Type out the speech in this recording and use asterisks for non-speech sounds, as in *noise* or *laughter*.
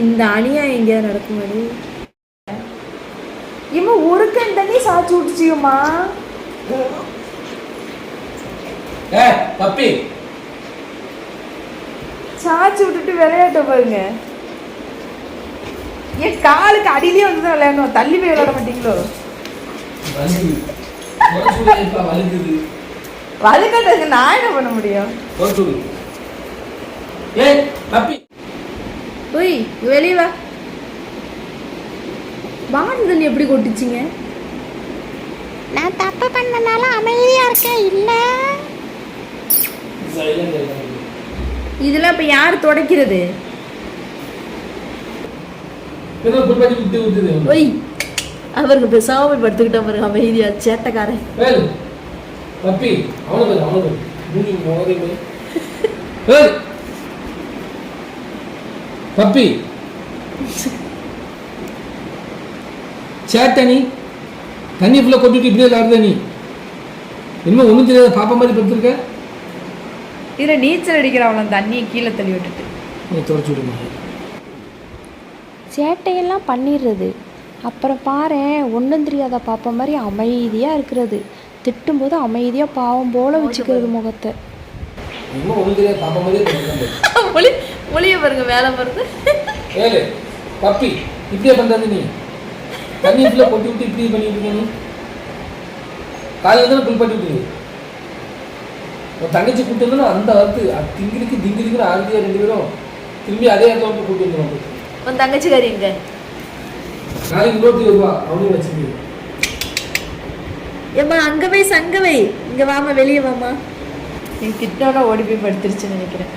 இந்த அணியா எங்கேயாவது நடக்குமாடி இவன் ஒரு கண் தண்ணி சாச்சு விட்டுச்சியுமா பப்பி. சாச்சு விட்டுட்டு விளையாட்ட பாருங்க. என் காலுக்கு அடியிலே வந்து தான் விளையாடணும். தள்ளி போய் விளையாட மாட்டீங்களோ? வலுக்கட்டுக்கு நான் என்ன பண்ண முடியும்? குறை சொல்லு ஏ பப்பி வெளியே வா. தண்ணி எப்படி கொட்டுச்சிங்க? நான் தப்பு பண்ணனால அமைதியா இருக்கேன் இல்ல? இதெல்லாம் இப்போ யார் துடைக்கிறது? ஒய் அவருக்கு பேசாம படுத்துக்கிட்டா பாருங்க அமைதியா சேட்டைக்காரன். ஏய் பப்பி அவனை பாரு அவனை பாரு மூஞ்சி முகரை பாரு ஏய் பப்பி. சேட்டை நீ. தண்ணி ஃபுல்லாக கொட்டிட்டு இப்படியே விளாடுத நீ. இன்னும் ஒன்றும் தெரியாத பாப்பா மாதிரி படுத்துருக்க. இதில் நீச்சல் அடிக்கிறவள தண்ணியை கீழே தள்ளி விட்டுட்டு. நீ தொடச்சு விடுமா சேட்டையெல்லாம் பண்ணிடுறது. அப்புறம் பாரு ஒன்றும் தெரியாத பாப்பா மாதிரி அமைதியாக இருக்கிறது. திட்டும்போது அமைதியாக பாவம் போல வச்சுக்கிறது முகத்தை. ஒன்றும் தெரியாத பாப்பா *laughs* பாருங்க வேலை வருது ஏழு பப்பி இப்படியே பண்றது நீ. தண்ணி ஃபுல்லாக கொட்டி விட்டு இப்படி பண்ணிட்டு இருக்க நீ. காலையில் தானே புல் பண்ணி விட்டுரு. உன் தங்கச்சி வந்தோன்னா அந்த வரத்து திங்கிரிக்கு திங்கிரிக்கு ஆரம்பியா ரெண்டு பேரும் திரும்பி அதே இடத்துல வந்து கூட்டு வந்துடும் உன் தங்கச்சிக்காரி எங்க? நாளைக்கு இன்னொருத்தி வருவா அவனையும் வச்சுக்கு ஏம்மா அங்க போய் சங்க வை. இங்க வாமா வெளியே வாமா நீ திட்டோட ஓடி போய் படுத்துருச்சுன்னு நினைக்கிறேன்.